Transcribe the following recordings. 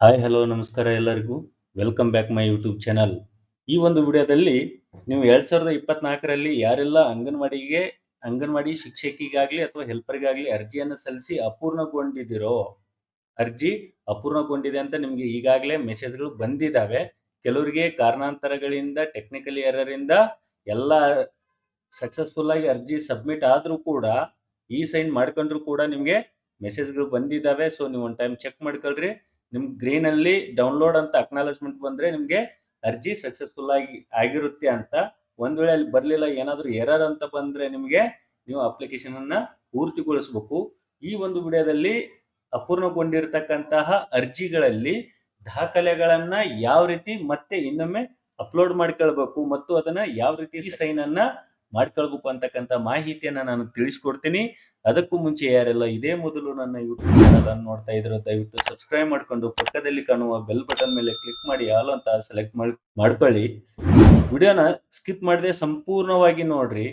Hi hello ನಮಸ್ಕಾರ ಎಲ್ಲರಿಗೂ. Welcome back my YouTube channel ಈ ಒಂದು ವಿಡಿಯೋದಲ್ಲಿ ನೀವು ಎರಡ್ ಸಾವಿರದ ಇಪ್ಪತ್ನಾಲ್ಕರಲ್ಲಿ ಯಾರೆಲ್ಲ ಅಂಗನವಾಡಿಗೆ, ಅಂಗನವಾಡಿ ಶಿಕ್ಷಕಿಗಾಗ್ಲಿ ಅಥವಾ ಹೆಲ್ಪರ್ಗಾಗ್ಲಿ ಅರ್ಜಿಯನ್ನು ಸಲ್ಲಿಸಿ ಅಪೂರ್ಣಗೊಂಡಿದ್ದೀರೋ, ಅರ್ಜಿ ಅಪೂರ್ಣಗೊಂಡಿದೆ ಅಂತ ನಿಮ್ಗೆ ಈಗಾಗಲೇ ಮೆಸೇಜ್ಗಳು ಬಂದಿದ್ದಾವೆ. ಕೆಲವರಿಗೆ ಕಾರಣಾಂತರಗಳಿಂದ ಟೆಕ್ನಿಕಲ್ ಎರರ್ ಎಲ್ಲ ಸಕ್ಸಸ್ಫುಲ್ ಆಗಿ ಅರ್ಜಿ ಸಬ್ಮಿಟ್ ಆದ್ರೂ ಕೂಡ ಈ ಸೈನ್ ಮಾಡ್ಕೊಂಡ್ರು ಕೂಡ ನಿಮ್ಗೆ ಮೆಸೇಜ್ಗಳು ಬಂದಿದ್ದಾವೆ. ಸೊ ನೀವು ಒಂದ್ ಟೈಮ್ ಚೆಕ್ ಮಾಡ್ಕೊಳ್ರಿ. ನಿಮ್ಗೆ ಗ್ರೀನ್ ಅಲ್ಲಿ ಡೌನ್ಲೋಡ್ ಅಂತ ಅಕ್ನಾಲಜ್ಮೆಂಟ್ ಬಂದ್ರೆ ನಿಮ್ಗೆ ಅರ್ಜಿ ಸಕ್ಸಸ್ಫುಲ್ ಆಗಿ ಆಗಿರುತ್ತೆ ಅಂತ. ಒಂದ್ ವೇಳೆ ಅಲ್ಲಿ ಬರ್ಲಿಲ್ಲ, ಏನಾದ್ರೂ ಎರರ್ ಅಂತ ಬಂದ್ರೆ ನಿಮ್ಗೆ ನೀವು ಅಪ್ಲಿಕೇಶನ್ ಅನ್ನ ಪೂರ್ತಿಗೊಳಿಸಬೇಕು. ಈ ಒಂದು ವಿಡಿಯೋದಲ್ಲಿ ಅಪೂರ್ಣಗೊಂಡಿರತಕ್ಕಂತಹ ಅರ್ಜಿಗಳಲ್ಲಿ ದಾಖಲೆಗಳನ್ನ ಯಾವ ರೀತಿ ಮತ್ತೆ ಇನ್ನೊಮ್ಮೆ ಅಪ್ಲೋಡ್ ಮಾಡ್ಕೊಳ್ಬೇಕು ಮತ್ತು ಅದನ್ನ ಯಾವ ರೀತಿ ಸೈನ್ ಅನ್ನ ಮಾಡ್ಕೊಳ್ಬೇಕು ಅಂತಕ್ಕಂಥ ಮಾಹಿತಿಯನ್ನ ನಾನು ತಿಳಿಸ್ಕೊಡ್ತೀನಿ. ಅದಕ್ಕೂ ಮುಂಚೆ ಯಾರೆಲ್ಲ ಇದೇ ಮೊದಲು ನನ್ನ ಯೂಟ್ಯೂಬ್ ಚಾನಲ್ ಅನ್ನು ನೋಡ್ತಾ ಇದ್ರು ದಯವಿಟ್ಟು ಸಬ್ಸ್ಕ್ರೈಬ್ ಮಾಡ್ಕೊಂಡು ಪಕ್ಕದಲ್ಲಿ ಕಾಣುವ ಬೆಲ್ ಬಟನ್ ಮೇಲೆ ಕ್ಲಿಕ್ ಮಾಡಿ ಆಲ್ ಅಂತ ಸೆಲೆಕ್ಟ್ ಮಾಡ್ಕೊಳ್ಳಿ. ವಿಡಿಯೋನ ಸ್ಕಿಪ್ ಮಾಡದೆ ಸಂಪೂರ್ಣವಾಗಿ ನೋಡ್ರಿ.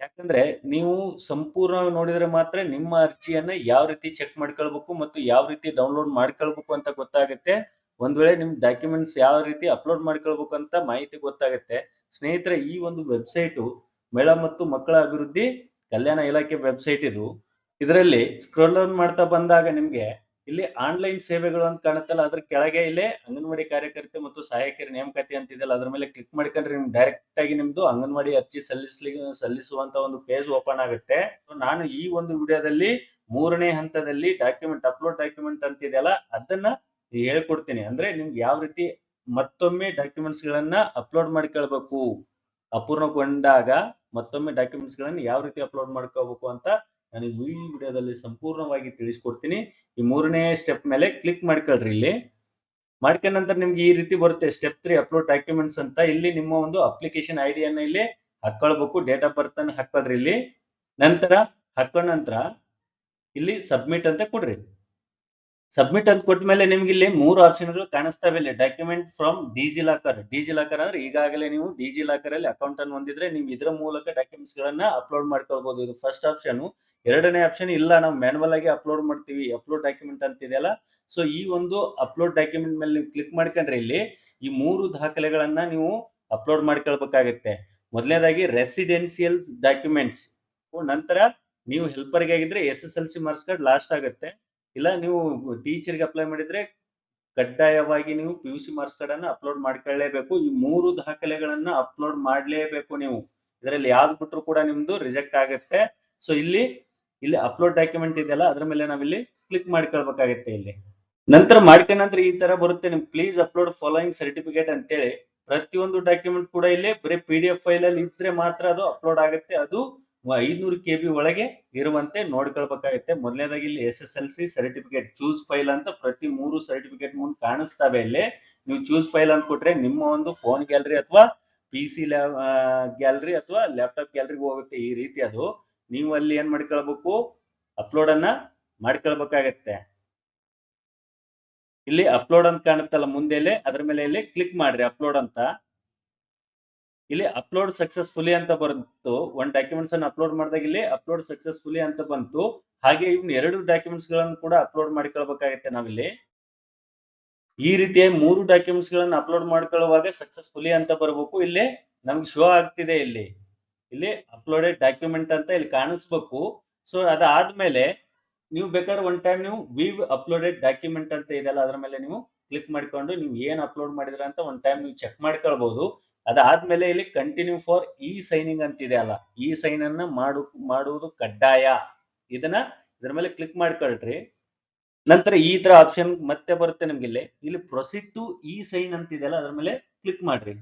ಯಾಕಂದ್ರೆ ನೀವು ಸಂಪೂರ್ಣವಾಗಿ ನೋಡಿದ್ರೆ ಮಾತ್ರ ನಿಮ್ಮ ಅರ್ಜಿಯನ್ನ ಯಾವ ರೀತಿ ಚೆಕ್ ಮಾಡ್ಕೊಳ್ಬೇಕು ಮತ್ತು ಯಾವ ರೀತಿ ಡೌನ್ಲೋಡ್ ಮಾಡ್ಕೊಳ್ಬೇಕು ಅಂತ ಗೊತ್ತಾಗುತ್ತೆ. ಒಂದ್ ವೇಳೆ ನಿಮ್ ಡಾಕ್ಯುಮೆಂಟ್ಸ್ ಯಾವ ರೀತಿ ಅಪ್ಲೋಡ್ ಮಾಡ್ಕೊಳ್ಬೇಕು ಅಂತ ಮಾಹಿತಿ ಗೊತ್ತಾಗುತ್ತೆ. ಸ್ನೇಹಿತರೆ, ಈ ಒಂದು ವೆಬ್ಸೈಟು ಮಹಿಳಾ ಮತ್ತು ಮಕ್ಕಳ ಅಭಿವೃದ್ಧಿ, ಕಲ್ಯಾಣ ಇಲಾಖೆ ವೆಬ್ಸೈಟ್ ಇದು. ಇದರಲ್ಲಿ ಸ್ಕ್ರೋಲ್ ಡೌನ್ ಮಾಡ್ತಾ ಬಂದಾಗ ನಿಮ್ಗೆ ಇಲ್ಲಿ ಆನ್ಲೈನ್ ಸೇವೆಗಳು ಅಂತ ಕಾಣುತ್ತಲ್ಲ, ಅದ್ರ ಕೆಳಗೆ ಇಲ್ಲಿ ಅಂಗನವಾಡಿ ಕಾರ್ಯಕರ್ತೆ ಮತ್ತು ಸಹಾಯಕಿಯರ ನೇಮಕಾತಿ ಅಂತ ಇದೆಯಲ್ಲ, ಅದ್ರ ಮೇಲೆ ಕ್ಲಿಕ್ ಮಾಡ್ಕೊಂಡ್ರೆ ನಿಮ್ಗೆ ಡೈರೆಕ್ಟ್ ಆಗಿ ನಿಮ್ದು ಅಂಗನವಾಡಿ ಅರ್ಜಿ ಸಲ್ಲಿಸ್ಲಿಕ್ಕೆ ಸಲ್ಲಿಸುವಂತ ಒಂದು ಪೇಜ್ ಓಪನ್ ಆಗುತ್ತೆ. ನಾನು ಈ ಒಂದು ವಿಡಿಯೋದಲ್ಲಿ ಮೂರನೇ ಹಂತದಲ್ಲಿ ಡಾಕ್ಯುಮೆಂಟ್ ಅಪ್ಲೋಡ್ ಡಾಕ್ಯುಮೆಂಟ್ ಅಂತ ಇದೆಯಲ್ಲ, ಅದನ್ನ ಹೇಳ್ಕೊಡ್ತೀನಿ. ಅಂದ್ರೆ ನಿಮ್ಗೆ ಯಾವ ರೀತಿ ಮತ್ತೊಮ್ಮೆ ಡಾಕ್ಯುಮೆಂಟ್ಸ್ ಗಳನ್ನ ಅಪ್ಲೋಡ್ ಮಾಡ್ಕೊಳ್ಬೇಕು. ಅಪೂರ್ಣಗೊಂಡಾಗ ಮತ್ತೊಮ್ಮೆ ಡಾಕ್ಯುಮೆಂಟ್ಸ್ ಗಳನ್ನ ಯಾವ ರೀತಿ ಅಪ್ಲೋಡ್ ಮಾಡ್ಕೋಬೇಕು ಅಂತ ನಾನು ಈ ವಿಡಿಯೋದಲ್ಲಿ ಸಂಪೂರ್ಣವಾಗಿ ತಿಳಿಸ್ಕೊಡ್ತೀನಿ. ಈ ಮೂರನೇ ಸ್ಟೆಪ್ ಮೇಲೆ ಕ್ಲಿಕ್ ಮಾಡ್ಕೊಳ್ರಿ ಇಲ್ಲಿ. ಮಾಡ್ಕೊಂಡ ನಂತರ ನಿಮ್ಗೆ ಈ ರೀತಿ ಬರುತ್ತೆ. ಸ್ಟೆಪ್ ತ್ರೀ ಅಪ್ಲೋಡ್ ಡಾಕ್ಯುಮೆಂಟ್ಸ್ ಅಂತ. ಇಲ್ಲಿ ನಿಮ್ಮ ಒಂದು ಅಪ್ಲಿಕೇಶನ್ ಐ ಇಲ್ಲಿ ಹಾಕೊಳ್ಬೇಕು. ಡೇಟ್ ಆಫ್ ಬರ್ತ್ ಅನ್ನು ಹಾಕೊಳ್ರಿ ಇಲ್ಲಿ. ನಂತರ ಹಾಕೊಂಡ ನಂತರ ಇಲ್ಲಿ ಸಬ್ಮಿಟ್ ಅಂತ ಕೊಡ್ರಿ. ಸಬ್ಮಿಟ್ ಅಂತ ಕೊಟ್ಟ ಮೇಲೆ ನಿಮ್ಗೆ ಇಲ್ಲಿ ಮೂರು ಆಪ್ಷನ್ಗಳು ಕಾಣಿಸ್ತಾವೆ ಇಲ್ಲಿ. Document from DigiLocker DigiLocker ಅಂದ್ರೆ ಈಗಾಗಲೇ ನೀವು ಡಿಜಿ ಲಾಕರ್ ಅಲ್ಲಿ ಅಕೌಂಟ್ ಅನ್ನು ಹೊಂದಿದ್ರೆ ನೀವು ಇದರ ಮೂಲಕ ಡಾಕ್ಯುಮೆಂಟ್ಸ್ ಗಳನ್ನ ಅಪ್ಲೋಡ್ ಮಾಡ್ಕೊಳ್ಬಹುದು ಇದು ಫಸ್ಟ್ ಆಪ್ಷನ್ ಎರಡನೇ ಆಪ್ಷನ್ ಇಲ್ಲ, ನಾವು ಮ್ಯಾನುವಲ್ ಆಗಿ ಅಪ್ಲೋಡ್ ಮಾಡ್ತೀವಿ. ಅಪ್ಲೋಡ್ ಡಾಕ್ಯುಮೆಂಟ್ ಅಂತ ಇದೆಯಲ್ಲ? ಸೊ ಈ ಒಂದು ಅಪ್ಲೋಡ್ ಡಾಕ್ಯುಮೆಂಟ್ ಮೇಲೆ ನೀವು ಕ್ಲಿಕ್ ಮಾಡ್ಕೊಂಡ್ರೆ ಇಲ್ಲಿ ಈ ಮೂರು ದಾಖಲೆಗಳನ್ನ ನೀವು ಅಪ್ಲೋಡ್ ಮಾಡ್ಕೊಳ್ಬೇಕಾಗತ್ತೆ. ಮೊದಲನೇದಾಗಿ ರೆಸಿಡೆನ್ಸಿಯಲ್ ಡಾಕ್ಯುಮೆಂಟ್ಸ್ ನಂತರ ನೀವು ಹೆಲ್ಪರ್ಗೆ ಆಗಿದ್ರೆ S S L C marks card lost ಆಗುತ್ತೆ. ಇಲ್ಲ ನೀವು ಟೀಚರ್ಗೆ ಅಪ್ಲೈ ಮಾಡಿದ್ರೆ ಕಡ್ಡಾಯವಾಗಿ ನೀವು P U C marks card ಅನ್ನ ಅಪ್ಲೋಡ್ ಮಾಡ್ಕೊಳ್ಳೇಬೇಕು. ಈ ಮೂರು ದಾಖಲೆಗಳನ್ನ ಅಪ್ಲೋಡ್ ಮಾಡ್ಲೇಬೇಕು ನೀವು. ಇದರಲ್ಲಿ ಯಾವ್ದು ಬಿಟ್ಟರು ಕೂಡ ನಿಮ್ದು ರಿಜೆಕ್ಟ್ ಆಗುತ್ತೆ. ಸೊ ಇಲ್ಲಿ ಇಲ್ಲಿ ಅಪ್ಲೋಡ್ ಡಾಕ್ಯುಮೆಂಟ್ ಇದೆಯಲ್ಲ, ಅದ್ರ ಮೇಲೆ ನಾವಿಲ್ಲಿ ಕ್ಲಿಕ್ ಮಾಡ್ಕೊಳ್ಬೇಕಾಗತ್ತೆ ಇಲ್ಲಿ. ನಂತರ ಮಾಡ್ಕೊಂಡ ನಂತರ ಈ ತರ ಬರುತ್ತೆ. ನಿಮ್ ಪ್ಲೀಸ್ ಅಪ್ಲೋಡ್ ಫಾಲೋಯಿಂಗ್ ಸರ್ಟಿಫಿಕೇಟ್ ಅಂತೇಳಿ. ಪ್ರತಿಯೊಂದು ಡಾಕ್ಯುಮೆಂಟ್ ಕೂಡ ಇಲ್ಲಿ, ಬರೀ ಪಿ ಡಿ ಎಫ್ ಫೈಲ್ ಅಲ್ಲಿ ಇದ್ರೆ ಮಾತ್ರ ಅದು ಅಪ್ಲೋಡ್ ಆಗುತ್ತೆ. ಅದು ಐದ್ನೂರು ಕೆ ಬಿ ಒಳಗೆ ಇರುವಂತೆ ನೋಡ್ಕೊಳ್ಬೇಕಾಗುತ್ತೆ. ಮೊದಲನೇದಾಗಿ ಇಲ್ಲಿ S S L C certificate choose file ಅಂತ ಪ್ರತಿ ಮೂರು ಸರ್ಟಿಫಿಕೇಟ್ ಮುಂದೆ ಕಾಣಿಸ್ತವೆ ಇಲ್ಲಿ. ನೀವು ಚೂಸ್ ಫೈಲ್ ಅಂತ ಕೊಟ್ರೆ ನಿಮ್ಮ ಒಂದು ಫೋನ್ ಗ್ಯಾಲರಿ ಅಥವಾ ಪಿ ಸಿ ಗ್ಯಾಲರಿ ಅಥವಾ ಲ್ಯಾಪ್ಟಾಪ್ ಗ್ಯಾಲರಿಗೆ ಹೋಗುತ್ತೆ ಈ ರೀತಿ ಅದು. ನೀವು ಅಲ್ಲಿ ಏನ್ ಮಾಡ್ಕೊಳ್ಬೇಕು? ಅಪ್ಲೋಡ್ ಅನ್ನ ಮಾಡ್ಕೊಳ್ಬೇಕಾಗತ್ತೆ. ಇಲ್ಲಿ ಅಪ್ಲೋಡ್ ಅಂತ ಕಾಣುತ್ತಲ್ಲ ಮುಂದೆಲೆ ಅದ್ರ ಮೇಲೆ ಇಲ್ಲಿ ಕ್ಲಿಕ್ ಮಾಡ್ರಿ ಅಪ್ಲೋಡ್ ಅಂತ. ಇಲ್ಲಿ ಅಪ್ಲೋಡ್ ಸಕ್ಸಸ್ಫುಲಿ ಅಂತ ಬಂತು. ಒಂದ್ ಡಾಕ್ಯುಮೆಂಟ್ಸ್ ಅನ್ನು ಅಪ್ಲೋಡ್ ಮಾಡಿದಾಗ ಇಲ್ಲಿ ಅಪ್ಲೋಡ್ ಸಕ್ಸಸ್ಫುಲಿ ಅಂತ ಬಂತು. ಹಾಗೆ ಇವ್ನ ಎರಡು ಡಾಕ್ಯುಮೆಂಟ್ಸ್ಗಳನ್ನು ಕೂಡ ಅಪ್ಲೋಡ್ ಮಾಡ್ಕೊಳ್ಬೇಕಾಗತ್ತೆ ನಾವಿಲ್ಲಿ. ಈ ರೀತಿಯ ಮೂರು ಡಾಕ್ಯುಮೆಂಟ್ಸ್ ಗಳನ್ನ ಅಪ್ಲೋಡ್ ಮಾಡ್ಕೊಳ್ಳುವಾಗ ಸಕ್ಸಸ್ಫುಲಿ ಅಂತ ಬರಬೇಕು. ಇಲ್ಲಿ ನಮ್ಗೆ ಶೋ ಆಗ್ತಿದೆ ಇಲ್ಲಿ. ಇಲ್ಲಿ ಅಪ್ಲೋಡೆಡ್ ಡಾಕ್ಯುಮೆಂಟ್ ಅಂತ ಇಲ್ಲಿ ಕಾಣಿಸ್ಬೇಕು. ಸೊ ಅದಾದ್ಮೇಲೆ ನೀವು ಬೇಕಾದ್ರೆ ಒನ್ ಟೈಮ್ ನೀವು ವಿವ್ ಅಪ್ಲೋಡೆಡ್ ಡಾಕ್ಯುಮೆಂಟ್ ಅಂತ ಇದೆಯಲ್ಲ, ಅದ್ರ ಮೇಲೆ ನೀವು ಕ್ಲಿಕ್ ಮಾಡ್ಕೊಂಡು ನೀವು ಏನ್ ಅಪ್ಲೋಡ್ ಮಾಡಿದ್ರ ಅಂತ ಒನ್ ಟೈಮ್ ನೀವು ಚೆಕ್ ಮಾಡ್ಕೊಳ್ಬಹುದು ಅದಾದ್ಮೇಲೆ ಇಲ್ಲಿ ಕಂಟಿನ್ಯೂ ಫಾರ್ ಇ ಸೈನಿಂಗ್ ಅಂತಿದೆ ಅಲ್ಲ. ಇ ಸೈನ್ ಅನ್ನ ಮಾಡು, ಮಾಡುವುದು ಕಡ್ಡಾಯ. ಇದನ್ನ ಇದ್ರ ಮೇಲೆ ಕ್ಲಿಕ್ ಮಾಡ್ಕೊಳ್ರಿ. ನಂತರ ಈ ತರ ಆಪ್ಷನ್ ಮತ್ತೆ ಬರುತ್ತೆ ನಿಮ್ಗೆ ಇಲ್ಲಿ ಇಲ್ಲಿ ಪ್ರೊಸೀಡ್ ಟು ಇ ಸೈನ್ ಅಂತಿದೆ ಇದೆಯಲ್ಲ ಅದ್ರ ಮೇಲೆ ಕ್ಲಿಕ್ ಮಾಡ್ರಿ.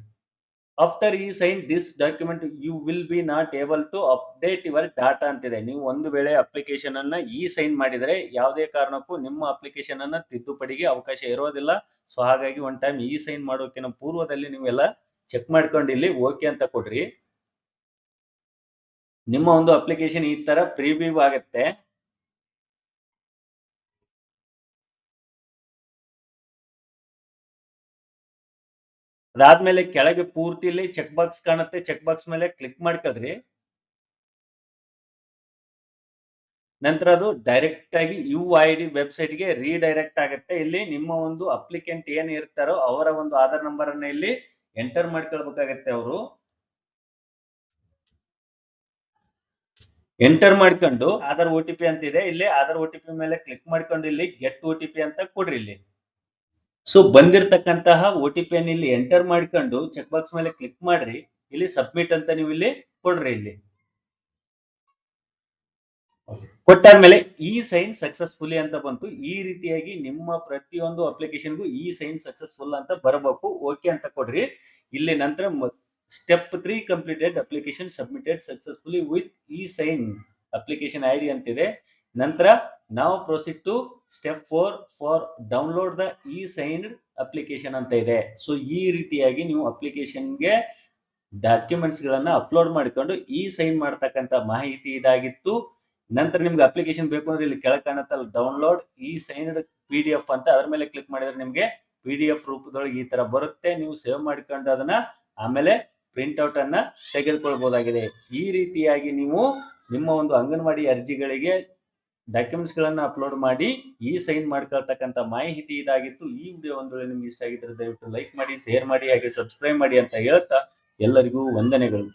After e sign this document you will be not able to update your data ಅಂತಿದೆ. ನೀವು ಒಂದು ವೇಳೆ ಅಪ್ಲಿಕೇಶನ್ ಅನ್ನ ಇ ಸೈನ್ ಮಾಡಿದರೆ ಯಾವುದೇ ಕಾರಣಕ್ಕೂ ನಿಮ್ಮ ಅಪ್ಲಿಕೇಶನ್ ಅನ್ನ ತಿದ್ದುಪಡಿಗೆ ಅವಕಾಶ ಇರೋದಿಲ್ಲ. ಸೊ ಹಾಗಾಗಿ ಒನ್ ಟೈಮ್ ಇ ಸೈನ್ ಮಾಡೋಕಿನ ಪೂರ್ವದಲ್ಲಿ ನೀವೆಲ್ಲ ಚೆಕ್ ಮಾಡ್ಕೊಂಡು ಇಲ್ಲಿ ಓಕೆ ಅಂತ ಕೊಡ್ರಿ. ನಿಮ್ಮ ಒಂದು ಅಪ್ಲಿಕೇಶನ್ ಈ ತರ ಪ್ರಿವ್ಯೂ ಆಗುತ್ತೆ. ಅದಾದ್ಮೇಲೆ ಕೆಳಗೆ ಪೂರ್ತಿ ಇಲ್ಲಿ ಚೆಕ್ ಬಾಕ್ಸ್ ಕಾಣುತ್ತೆ. ಚೆಕ್ ಬಾಕ್ಸ್ ಮೇಲೆ ಕ್ಲಿಕ್ ಮಾಡ್ಕೊಳ್ರಿ. ನಂತರ ಅದು ಡೈರೆಕ್ಟ್ ಆಗಿ ಯು ಐ ಡಿ ವೆಬ್ಸೈಟ್ಗೆ ರೀಡೈರೆಕ್ಟ್ ಆಗುತ್ತೆ. ಇಲ್ಲಿ ನಿಮ್ಮ ಒಂದು ಅಪ್ಲಿಕೆಂಟ್ ಏನ್ ಇರ್ತಾರೋ ಅವರ ಒಂದು ಆಧಾರ್ ನಂಬರ್ ಅನ್ನ ಇಲ್ಲಿ ಎಂಟರ್ ಮಾಡ್ಕೊಳ್ಬೇಕಾಗತ್ತೆ ಅವರು. ಎಂಟರ್ ಮಾಡ್ಕೊಂಡು ಆಧಾರ್ ಓ ಟಿ ಪಿ ಅಂತ ಇದೆ. ಇಲ್ಲಿ ಆಧಾರ್ ಓ ಟಿ ಪಿ ಮೇಲೆ ಕ್ಲಿಕ್ ಮಾಡ್ಕೊಂಡು ಇಲ್ಲಿ ಗೆಟ್ ಓ ಟಿ ಪಿ ಅಂತ ಕೊಡ್ರಿ ಇಲ್ಲಿ. ಸೊ ಬಂದಿರತಕ್ಕಂತಹ ಓ ಟಿ ಪಿ ಅನ್ನು ಇಲ್ಲಿ ಎಂಟರ್ ಮಾಡ್ಕೊಂಡು ಚೆಕ್ ಬಾಕ್ಸ್ ಮೇಲೆ ಕ್ಲಿಕ್ ಮಾಡ್ರಿ. ಇಲ್ಲಿ ಸಬ್ಮಿಟ್ ಅಂತ ನೀವು ಇಲ್ಲಿ ಕೊಡ್ರಿ ಇಲ್ಲಿ. ಕೊಟ್ಟಾದ್ಮೇಲೆ ಈ ಸೈನ್ ಸಕ್ಸಸ್ಫುಲಿ ಅಂತ ಬಂತು. ಈ ರೀತಿಯಾಗಿ ನಿಮ್ಮ ಪ್ರತಿಯೊಂದು ಅಪ್ಲಿಕೇಶನ್ಗೂ ಈ ಸೈನ್ ಸಕ್ಸಸ್ಫುಲ್ ಅಂತ ಬರಬೇಕು. ಓಕೆ ಅಂತ ಕೊಡ್ರಿ. ಇಲ್ಲಿ ನಂತರ step three completed application submitted successfully with e sign application I D ಅಂತಿದೆ. ನಂತರ ನಾವು proceed to step four for download the e signed application ಅಂತ ಇದೆ. ಸೊ ಈ ರೀತಿಯಾಗಿ ನೀವು ಅಪ್ಲಿಕೇಶನ್ಗೆ ಡಾಕ್ಯುಮೆಂಟ್ಸ್ ಗಳನ್ನ ಅಪ್ಲೋಡ್ ಮಾಡಿಕೊಂಡು ಇ ಸೈನ್ ಮಾಡ್ತಕ್ಕಂಥ ಮಾಹಿತಿ ಇದಾಗಿತ್ತು. ನಂತರ ನಿಮ್ಗೆ ಅಪ್ಲಿಕೇಶನ್ ಬೇಕು ಅಂದ್ರೆ ಇಲ್ಲಿ ಕೆಳಗೆ ಕಾಣುತ್ತಲ್ಲ download e signed P D F ಅಂತ ಅದ್ರ ಮೇಲೆ ಕ್ಲಿಕ್ ಮಾಡಿದ್ರೆ ನಿಮ್ಗೆ ಪಿ ಡಿ ಎಫ್ ರೂಪದೊಳಗೆ ಈ ತರ ಬರುತ್ತೆ. ನೀವು ಸೇವ್ ಮಾಡ್ಕೊಂಡು ಅದನ್ನ ಆಮೇಲೆ ಪ್ರಿಂಟ್ ಔಟ್ ಅನ್ನ ತೆಗೆದುಕೊಳ್ಬಹುದಾಗಿದೆ ಈ ರೀತಿಯಾಗಿ ನೀವು ನಿಮ್ಮ ಒಂದು ಅಂಗನವಾಡಿ ಅರ್ಜಿಗಳಿಗೆ ಡಾಕ್ಯುಮೆಂಟ್ಸ್ ಗಳನ್ನ ಅಪ್ಲೋಡ್ ಮಾಡಿ ಈ ಸೈನ್ ಮಾಡ್ಕೊಳ್ತಕ್ಕಂತ ಮಾಹಿತಿ ಇದಾಗಿತ್ತು. ಈ ವಿಡಿಯೋ ಒಂದು ನಿಮ್ಗೆ ಇಷ್ಟ ಆಗಿದ್ರೆ ದಯವಿಟ್ಟು ಲೈಕ್ ಮಾಡಿ ಶೇರ್ ಮಾಡಿ, ಹಾಗೆ ಸಬ್ಸ್ಕ್ರೈಬ್ ಮಾಡಿ ಅಂತ ಹೇಳ್ತಾ ಎಲ್ಲರಿಗೂ ವಂದನೆಗಳು.